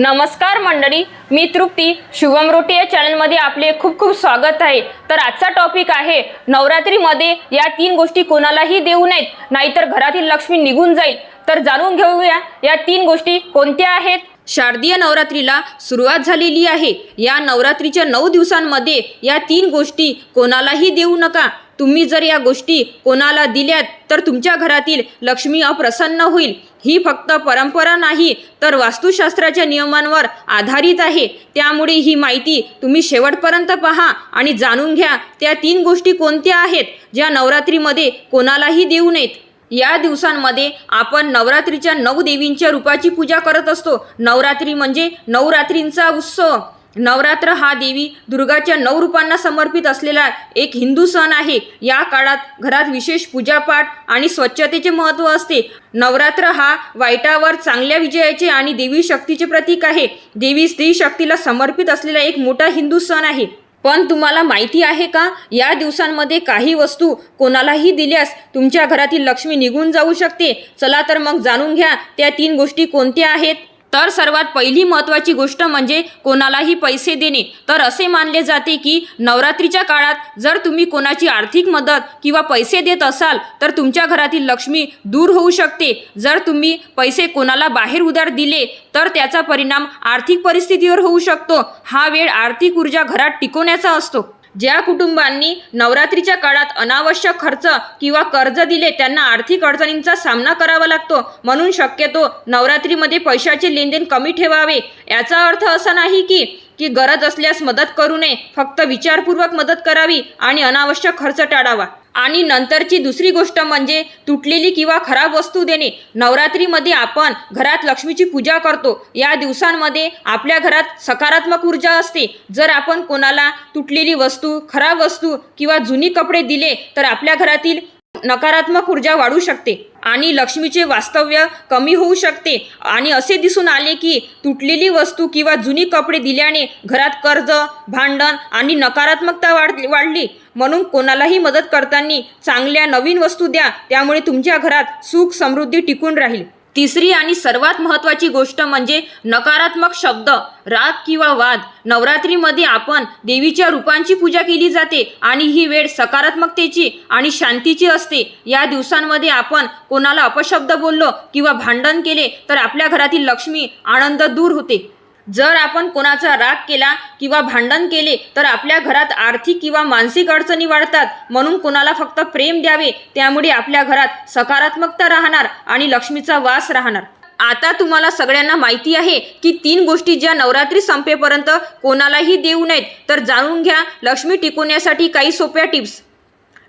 नमस्कार मंडळी मी तृप्ती. शुभम रोटी या चॅनलमध्ये आपले खूप खूप स्वागत आहे. तर आजचा टॉपिक आहे नवरात्रीमध्ये या तीन गोष्टी कोणालाही देऊ नयेत नाहीतर घरातील लक्ष्मी निघून जाईल. तर जाणून घेऊया या तीन गोष्टी कोणत्या आहेत? शारदीय नवरात्रीला सुरुवात झालेली आहे. या नवरात्रीच्या नऊ दिवसांमध्ये या तीन गोष्टी कोणालाही देऊ नका. तुम्ही जर या गोष्टी कोणाला दिल्यात तर तुमच्या घरातील लक्ष्मी अप्रसन्न होईल. ही फक्त परंपरा नाही तर वास्तुशास्त्राच्या नियमांवर आधारित आहे. त्यामुळे ही माहिती तुम्ही शेवटपर्यंत पहा आणि जाणून घ्या त्या तीन गोष्टी कोणत्या आहेत ज्या नवरात्रीमध्ये कोणालाही देऊ नयेत. या दिवसांमध्ये आपण नवरात्रीच्या नऊ देवींच्या रूपाची पूजा करत असतो. नवरात्री म्हणजे नवरात्रींचा उत्सव. नवरात्र हा देवी दुर्गाच्या नऊ रूपांना समर्पित असलेला एक हिंदू सण आहे. या काळात घरात विशेष पूजापाठ आणि स्वच्छतेचे महत्त्व असते. नवरात्र हा वाईटावर चांगल्या विजयाचे आणि देवी शक्तीचे प्रतीक आहे. देवी स्त्री शक्तीला समर्पित असलेला एक मोठा हिंदू सण आहे. पण तुम्हाला माहिती आहे का? या दिवसांमध्ये काही वस्तू कोणालाही दिल्यास तुमच्या घरातील लक्ष्मी निघून जाऊ शकते. चला तर मग जाणून घ्या त्या तीन गोष्टी कोणत्या आहेत? तर सर्वात पहिली महत्त्वाची गोष्ट म्हणजे कोणालाही पैसे देणे. तर असे मानले जाते की नवरात्रीच्या काळात जर तुम्ही कोणाची आर्थिक मदत किंवा पैसे देत असाल तर तुमच्या घरातील लक्ष्मी दूर होऊ शकते. जर तुम्ही पैसे कोणाला बाहेर उधार दिले तर त्याचा परिणाम आर्थिक परिस्थितीवर होऊ शकतो. हा वेळ आर्थिक ऊर्जा घरात टिकवण्याचा असतो. ज्या कुटुंबांनी नवरात्रीच्या काळात अनावश्यक खर्च किंवा कर्ज दिले त्यांना आर्थिक अडचणींचा सामना करावा लागतो. म्हणून शक्यतो नवरात्रीमध्ये पैशाचे लेनदेन कमी ठेवावे. याचा अर्थ असा नाही की की गरज असल्यास मदत करू नये. फक्त विचारपूर्वक मदत करावी आणि अनावश्यक खर्च टाळावा. आणि नंतरची दुसरी गोष्ट म्हणजे तुटलेली किंवा खराब वस्तू देणे. नवरात्रीमध्ये आपण घरात लक्ष्मीची पूजा करतो. या दिवसांमध्ये आपल्या घरात सकारात्मक ऊर्जा असते. जर आपण कोणाला तुटलेली वस्तू खराब वस्तू किंवा जुनी कपडे दिले तर आपल्या घरातील नकारात्मक ऊर्जा वाढू शकते. आणि लक्ष्मीचे वास्तव्य कमी होऊ शकते. आणि असे दिसून आले की तुटलेली वस्तू किंवा जुनी कपडे दिल्याने घरात कर्ज भांडण आणि नकारात्मकता वाढ वाढली. म्हणून कोणालाही मदत करताना चांगल्या नवीन वस्तू द्या. त्यामुळे तुमच्या घरात सुख समृद्धी टिकून राहील. तिसरी आणि सर्वात महत्त्वाची गोष्ट म्हणजे नकारात्मक शब्द राग किंवा वाद. नवरात्रीमध्ये आपण देवीच्या रूपांची पूजा केली जाते आणि ही वेळ सकारात्मकतेची आणि शांतीची असते. या दिवसांमध्ये आपण कोणाला अपशब्द बोललो किंवा भांडण केले तर आपल्या घरातील लक्ष्मी आनंद दूर होते. जर आपण कोणाचा राग केला किंवा भांडण केले तर आपल्या घरात आर्थिक किंवा मानसिक अडचणी वाढतात. म्हणून कोणाला फक्त प्रेम द्यावे त्यामुळे आपल्या घरात सकारात्मकता राहणार आणि लक्ष्मीचा वास राहणार. आता तुम्हाला सगळ्यांना माहिती आहे की तीन गोष्टी ज्या नवरात्री संपेपर्यंत कोणालाही देऊ नयेत तर जाणून घ्या. लक्ष्मी टिकवण्यासाठी काही सोप्या टिप्स.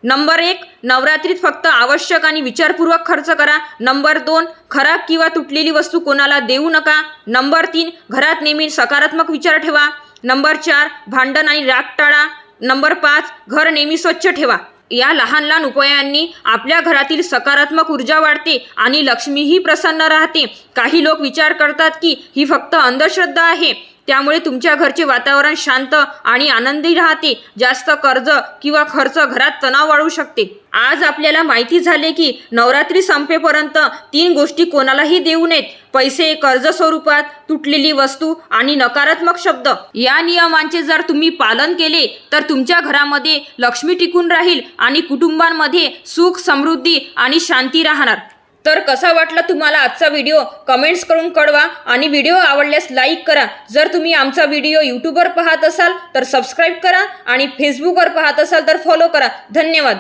नंबर एक नवरात्रीत फक्त आवश्यक आणि विचारपूर्वक खर्च करा. नंबर दोन खराब किंवा तुटलेली वस्तू कोणाला देऊ नका. नंबर तीन घरात नेहमी सकारात्मक विचार ठेवा. नंबर चार भांडण आणि राग टाळा. नंबर पाच घर नेहमी स्वच्छ ठेवा. या लहान लहान उपायांनी आपल्या घरातील सकारात्मक ऊर्जा वाढते आणि लक्ष्मीही प्रसन्न राहते. काही लोक विचार करतात की ही फक्त अंधश्रद्धा आहे. त्यामुळे तुमच्या घरचे वातावरण शांत आणि आनंदी राहते. जास्त कर्ज किंवा खर्च घरात तणाव वाढू शकते. आज आपल्याला माहिती झाले की नवरात्री संपेपर्यंत तीन गोष्टी कोणालाही देऊ नयेत. पैसे कर्ज स्वरूपात तुटलेली वस्तू आणि नकारात्मक शब्द. या नियमांचे जर तुम्ही पालन केले तर तुमच्या घरामध्ये लक्ष्मी टिकून राहील आणि कुटुंबांमध्ये सुख समृद्धी आणि शांती राहणार. तर कसा वाटला तुम्हाला आजचा व्हिडिओ कमेंट्स करून कळवा आणि व्हिडिओ आवडल्यास लाईक करा. जर तुम्ही आमचा व्हिडिओ यूट्यूबवर पाहत असाल तर सबस्क्राईब करा आणि फेसबुकवर पाहत असाल तर फॉलो करा. धन्यवाद.